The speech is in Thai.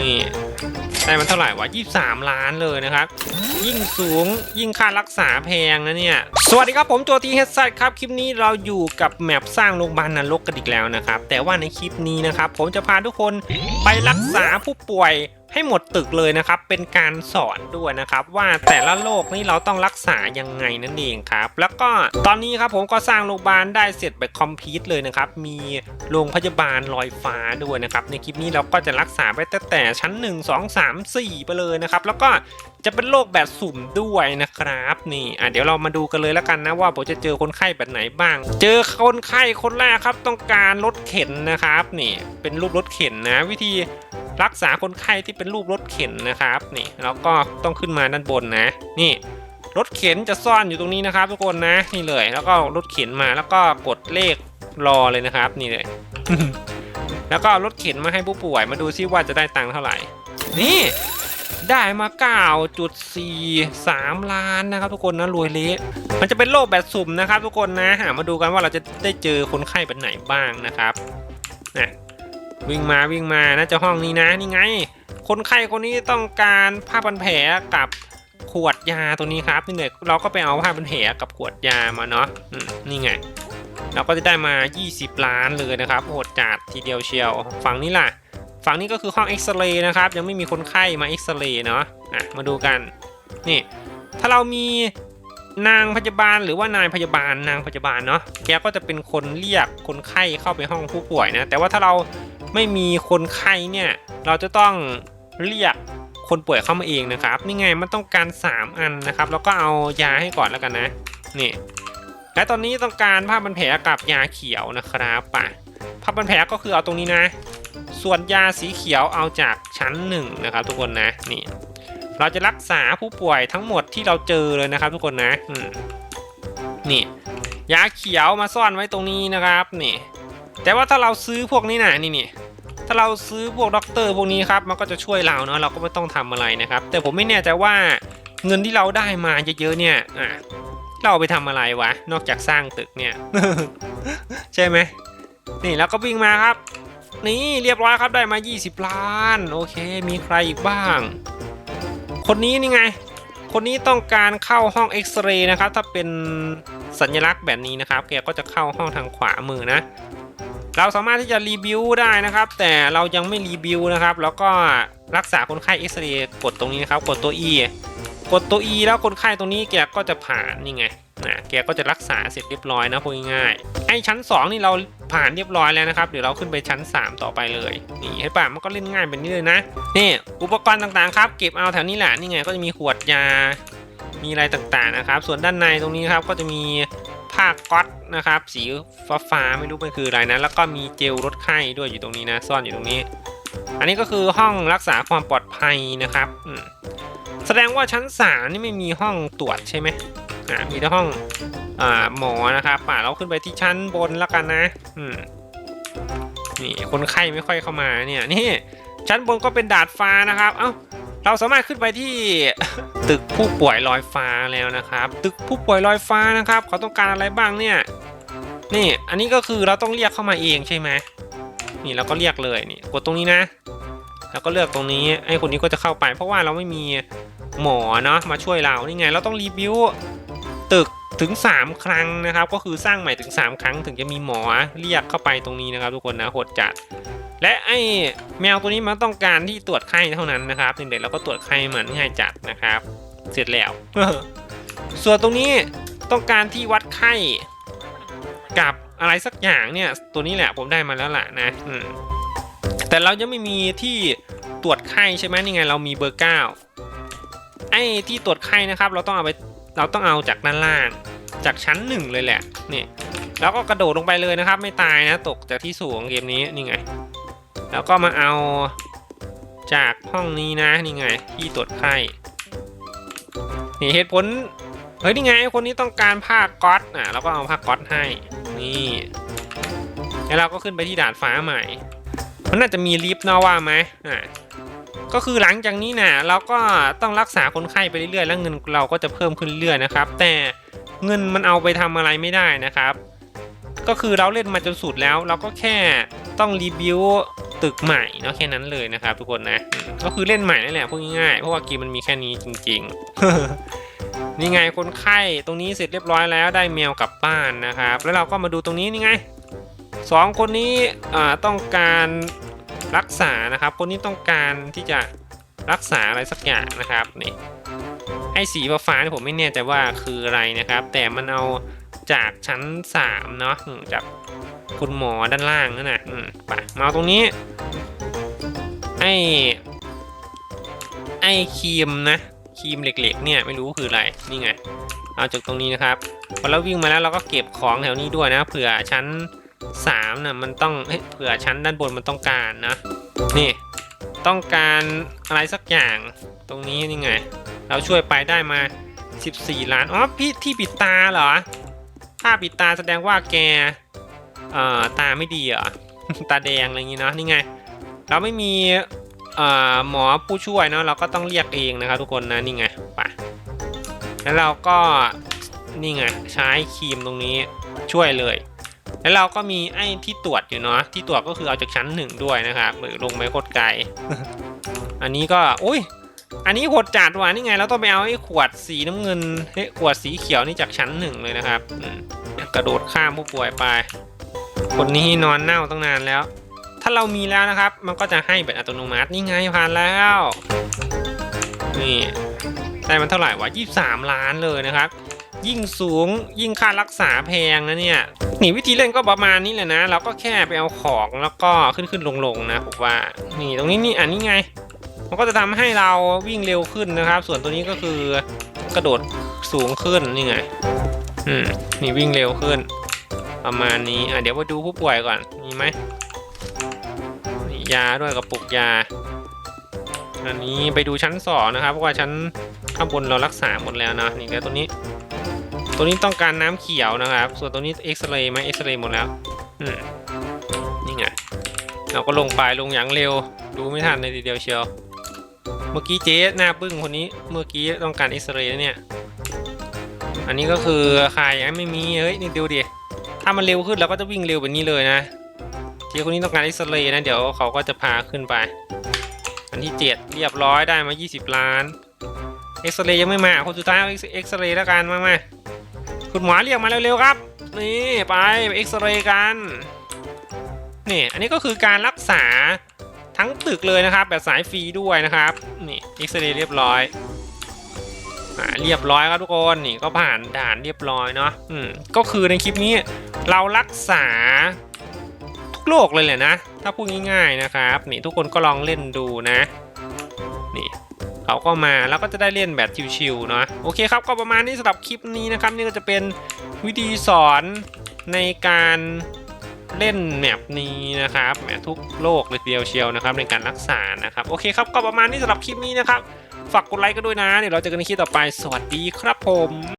นี่ได้มันเท่าไหร่วะ 23 ล้านเลยนะครับ ยิ่งสูงยิ่งค่ารักษาแพงนะเนี่ย สวัสดีครับผมโจทีเฮดซัครับ คลิปนี้เราอยู่กับแมปสร้างโรงพยาบาลนรกกันอีกแล้วนะครับ แต่ว่าในคลิปนี้นะครับ ผมจะพาทุกคนไปรักษาผู้ป่วย ให้หมดตึกเลยนะครับ เป็นการสอนด้วยนะครับ ว่าแต่ละโรคนี่เราต้องรักษายังไงนั่นเองครับ แล้วก็ตอนนี้ครับผมก็สร้างโรงพยาบาลได้เสร็จแบบคอมพลีทเลยนะครับ มีโรงพยาบาลลอยฟ้าด้วยนะครับ ในคลิปนี้เราก็จะรักษาไปตั้งแต่ชั้น 1 2 3 4 ไปเลยนะครับ แล้วก็จะเป็นโรคแบบสุ่มด้วยนะครับนี่อะเดี๋ยวเรามาดูกันเลยแล้วกันนะว่าผมจะเจอคนไข้แบบไหนบ้าง เจอคนไข้คนแรกครับต้องการรถเข็นนะครับนี่เป็นรูปรถเข็นนะ วิธี รักษาคนไข้ที่เป็นรูปรถเข็นนะครับ นี่แล้วก็ต้องขึ้นมาด้านบนนะ นี่รถเข็นจะซ่อนอยู่ตรงนี้นะครับทุกคนนะนี่เลย แล้วก็รถเข็นมาแล้วก็กดเลขรอเลยนะครับ นี่เลย แล้วก็รถเข็นมาให้ผู้ป่วยมาดูซิว่าจะได้ตังค์เท่าไหร่ นี่ได้มา9.43 ล้านนะครับ ทุกคนนะรวยเละมันจะเป็นโรคแบบสุ่มนะครับ ทุกคนนะหามาดูกันว่าเราจะได้เจอคนไข้แบบไหนบ้างนะครับนะ วิ่งมาวิ่งมาน่าจะห้องนี้นะนี่ไง คนไข้คนนี้ต้องการผ้าพันแผลกับขวดยาตัวนี้ครับนี่เลยเราก็ไปเอาผ้าพันแผลกับขวดยามาเนาะนี่ไง เราก็จะได้มา 20 ล้านเลยนะครับโหดจัดทีเดียวเชียวฝั่งนี้ล่ะ ฝั่งนี้ก็คือห้องเอ็กซเรย์นะครับ ยังไม่มีคนไข้มาเอ็กซเรย์เนาะอะมาดูกันนี่ ถ้าเรามีนางพยาบาลหรือว่านายพยาบาลนางพยาบาลเนาะแกก็จะเป็นคนเรียกคนไข้เข้าไปห้องผู้ป่วยนะ แต่ว่าถ้าเรา ไม่มีคนไข้เนี่ย เราจะต้องเรียกคนป่วยเข้ามาเองนะครับ นี่ไงมันต้องการ 3 อันนะครับ แล้วก็เอายาให้ก่อนแล้วกันนะ นี่ และตอนนี้ต้องการผ้าพันแผลกับยาเขียวนะครับป่ะผ้าพันแผลก็คือเอาตรงนี้นะ ส่วนยาสีเขียวเอาจากชั้นหนึ่งนะครับทุกคนนะ นี่ เราจะรักษาผู้ป่วยทั้งหมดที่เราเจอเลยนะครับ ทุกคนนะนี่ ยาเขียวมาซ่อนไว้ตรงนี้นะครับ นี่ แต่ว่าถ้าเราซื้อพวกนี้นะนี่นี่ ถ้าเราซื้อพวกด็อกเตอร์พวกนี้ครับมันก็จะช่วยเราเนาะเราก็ไม่ต้องทำอะไรนะครับ แต่ผมไม่แน่ใจว่าเงินที่เราได้มาเยอะๆเนี่ยอะเราไปทำอะไรวะ นอกจากสร้างตึกเนี่ย ใช่ไหมนี่แล้วก็วิ่งมาครับ นี่เรียบร้อยครับได้มา 20 ล้าน โอเค มีใครอีกบ้าง คนนี้นี่ไง คนนี้ต้องการเข้าห้องเอ็กซเรย์นะครับ ถ้าเป็นสัญลักษณ์แบบนี้นะครับ แกก็จะเข้าห้องทางขวามือนะ เราสามารถที่จะรีวิวได้นะครับ แต่เรายังไม่รีวิวนะครับ แล้วก็รักษาคนไข้เอ็กซเรย์กดตรงนี้นะครับ กดตัว E กดตัว E แล้วคนไข้ตรงนี้แกก็จะผ่านนี่ไงนะแกก็จะรักษาเสร็จเรียบร้อยนะพูดง่ายๆไอ้ชั้น 2 นี่เราผ่านเรียบร้อยแล้วนะครับเดี๋ยวเราขึ้นไปชั้น 3 ต่อไปเลยนี่ให้ป่ะมันก็เล่นง่ายแบบนี้เลยนะนี่อุปกรณ์ต่างๆครับเก็บเอาแถวนี้แหละนี่ไงก็จะมีขวดยามีอะไรต่างๆนะครับ ส่วนด้านในตรงนี้ครับก็จะมี ผ้าก๊อตนะครับ สีฟ้าๆไม่รู้มันคืออะไรนะ แล้วก็มีเจลลดไข้ด้วยอยู่ตรงนี้นะ ซ่อนอยู่ตรงนี้ อันนี้ก็คือห้องรักษาความปลอดภัยนะครับแสดงว่าชั้นสามนี่ไม่มีห้องตรวจใช่ไหมอ่ามีแต่ห้องอ่าหมอนะครับป่าเราขึ้นไปที่ชั้นบนแล้วกันนะอืมนี่คนไข้ไม่ค่อยเข้ามาเนี่ยนี่ชั้นบนก็เป็นดาดฟ้านะครับ เอ้า เราสามารถขึ้นไปที่ตึกผู้ป่วยลอยฟ้าแล้วนะครับ ตึกผู้ป่วยลอยฟ้านะครับ เขาต้องการอะไรบ้างเนี่ย นี่อันนี้ก็คือเราต้องเรียกเข้ามาเองใช่ไหมนี่เราก็เรียกเลยนี่กดตรงนี้นะ แล้วก็เลือกตรงนี้ไอ้คนนี้ก็จะเข้าไปเพราะว่าเราไม่มีหมอเนาะมาช่วยเรานี่ไง เราต้องรีวิวตึกถึง 3 ครั้งนะครับ ก็คือสร้างใหม่ถึง 3 ครั้งถึงจะมีหมอเรียกเข้าไปตรงนี้นะครับ ทุกคนนะโหดจัด และไอ้แมวตัวนี้มันต้องการที่ตรวจไข้เท่านั้นนะครับเด็กๆเราก็ตรวจไข้มันง่ายจัดนะครับ เสร็จแล้ว ส่วนตรงนี้ต้องการที่วัดไข้ กับอะไรสักอย่างเนี่ย ตัวนี้แหละผมได้มาแล้วล่ะนะแต่เรายังไม่มีที่ตรวจไข้ใช่ไหมนี่ไงเรามีเบอร์เก้าไอ้ที่ตรวจไข้นะครับ เราต้องเอาไปเราต้องเอาจากด้านล่างจากชั้นหนึ่งเลยแหละนี่แล้วก็กระโดดลงไปเลยนะครับ ไม่ตายนะ ตกจากที่สูงเกมนี้นี่ไง แล้วก็มาเอาจากห้องนี้นะนี่ไงที่ตรวจไข้นี่เหตุผลเฮ้ยนี่ไงคนนี้ต้องการผ้าก๊อตอะเราก็เอาผ้าก๊อตให้นี่แล้วเราก็ขึ้นไปที่ดานฟ้าใหม่ มันน่าจะมีลิฟต์นาะว่าไหมอ่าก็คือหลังจากนี้นะเราก็ต้องรักษาคนไข้ไปเรื่อยๆ แล้วเงินเราก็จะเพิ่มขึ้นเรื่อยๆนะครับ แต่เงินมันเอาไปทำอะไรไม่ได้นะครับ ก็คือเราเล่นมาจนสุดแล้ว เราก็แค่ต้องรีวิว ตึกใหม่เนาะแค่นั้นเลยนะครับทุกคนนะ ก็คือเล่นใหม่นั่นแหละพูดง่ายๆเพราะว่าเกมมันมีแค่นี้จริง ๆ นี่ไงคนไข้ตรงนี้เสร็จเรียบร้อยแล้วได้แมวกลับบ้านนะครับ แล้วเราก็มาดูตรงนี้นี่ไงสองคนนี้ต้องการรักษานะครับ คนนี้ต้องการที่จะรักษาอะไรสักอย่างนะครับนี่ไอ้สีฟ้าที่ผมไม่แน่ใจว่าคืออะไรนะครับ แต่มันเอาจากชั้น3เนาะจาก คุณหมอด้านล่างนั่นนะอืมไปมาเอาตรงนี้ ไอ้ ไอ้ครีมนะครีมเหล็กๆ เนี่ยไม่รู้คืออะไร นี่ไง เอาจากตรงนี้นะครับ พอเราวิ่งมาแล้วเราก็เก็บของแถวนี้ด้วยนะ เผื่อชั้นสามนะมันต้องเฮ้ยเผื่อชั้นด้านบนมันต้องการนะ นี่ต้องการอะไรสักอย่างตรงนี้นี่ไง เราช่วยไปได้มา 14 ล้าน อ๋อพี่ที่ปิดตาเหรอ ถ้าปิดตาแสดงว่าแก เอ่อตาไม่ดีเหรอ ตาแดงอะไรอย่างงี้เนาะนี่ไง เราไม่มีเอ่อหมอผู้ช่วยเนาะเราก็ต้องเรียกเองนะครับทุกคนนะนี่ไงไปแล้วเราก็นี่ไงใช้ครีมตรงนี้ช่วยเลย แล้วเราก็มีไอ้ที่ตรวจอยู่เนาะที่ตรวจก็คือเอาจากชั้นหนึ่งด้วยนะครับหรือลงไปโคตรไกล อันนี้ก็อุ้ยอันนี้โหดจัดว่ะนี่ไงเราต้องไปเอาไอ้ขวดสีน้ำเงินเฮ้ขวดสีเขียวนี่จากชั้นหนึ่งเลยนะครับกระโดดข้ามผู้ป่วยไป คนนี้นอนเน่าตั้งนานแล้ว ถ้าเรามีแล้วนะครับ มันก็จะให้แบบอัตโนมัตินี่ไงผ่านแล้ว นี่ได้มันเท่าไหร่วะ23 ล้านเลยนะครับ ยิ่งสูงยิ่งค่ารักษาแพงนะเนี่ยนี่วิธีเล่นก็ประมาณนี้แหละนะ เราก็แค่ไปเอาของแล้วก็ขึ้นขึ้นลงลงนะผมว่า นี่ตรงนี้นี่อันนี้ไง มันก็จะทำให้เราวิ่งเร็วขึ้นนะครับ ส่วนตัวนี้ก็คือกระโดดสูงขึ้นนี่ไง อืมนี่วิ่งเร็วขึ้น ประมาณนี้อะเดี๋ยวมาดูผู้ป่วยก่อน มีไหมยาด้วยกระปุกยา อันนี้ไปดูชั้นสองนะครับ เพราะว่าชั้นข้างบนเรารักษาหมดแล้วนะนี่ก็ตัวนี้ ตัวนี้ต้องการน้ำเขียวนะครับ ส่วนตัวนี้เอ็กซเรย์ไหมเอ็กซเรย์หมดแล้วอืมนี่ไงเราก็ลงไปลงอย่างเร็ว ดูไม่ทันเลยทีเดียวเชียว เมื่อกี้เจ๊หน้าบึ้งคนนี้ เมื่อกี้ต้องการเอ็กซเรย์เนี่ย อันนี้ก็คือใครยังไม่มีเฮ้ยนี่ดูดิ ถ้ามันเร็วขึ้นเราก็จะวิ่งเร็วแบบนี้เลยนะเจ๊คนนี้ต้องการเอ็กซเรย์นะ เดี๋ยวเขาก็จะพาขึ้นไป อันที่เจ็ดเรียบร้อยได้มา 20 ล้านเอ็กซเรย์ยังไม่มาคนสุดท้ายเอาเอ็กซเรย์แล้วกันมามาคุณหมอเรียกมาเร็วๆครับ นี่ไปไปเอ็กซเรย์กันนี่อันนี้ก็คือการรักษาทั้งตึกเลยนะครับ แบบสายฟรีด้วยนะครับ นี่เอ็กซเรย์เรียบร้อย อ่าเรียบร้อยครับทุกคนนี่ก็ผ่านด่านเรียบร้อยเนาะอืมก็คือในคลิปนี้ เรารักษาทุกโรคเลยแหละนะ ถ้าพูดง่ายๆนะครับ นี่ทุกคนก็ลองเล่นดูนะ นี่เขาก็มาแล้วก็จะได้เล่นแบบชิวๆเนาะโอเคครับก็ประมาณนี้สำหรับคลิปนี้นะครับ นี่ก็จะเป็นวิธีสอนในการเล่นแมปนี้นะครับแหมทุกโลกเลยเดียวเชียวนะครับ ในการรักษานะครับ โอเคครับก็ประมาณนี้สำหรับคลิปนี้นะครับ ฝากกดไลค์กันด้วยนะ เดี๋ยวเราเจอกันในคลิปต่อไป สวัสดีครับผม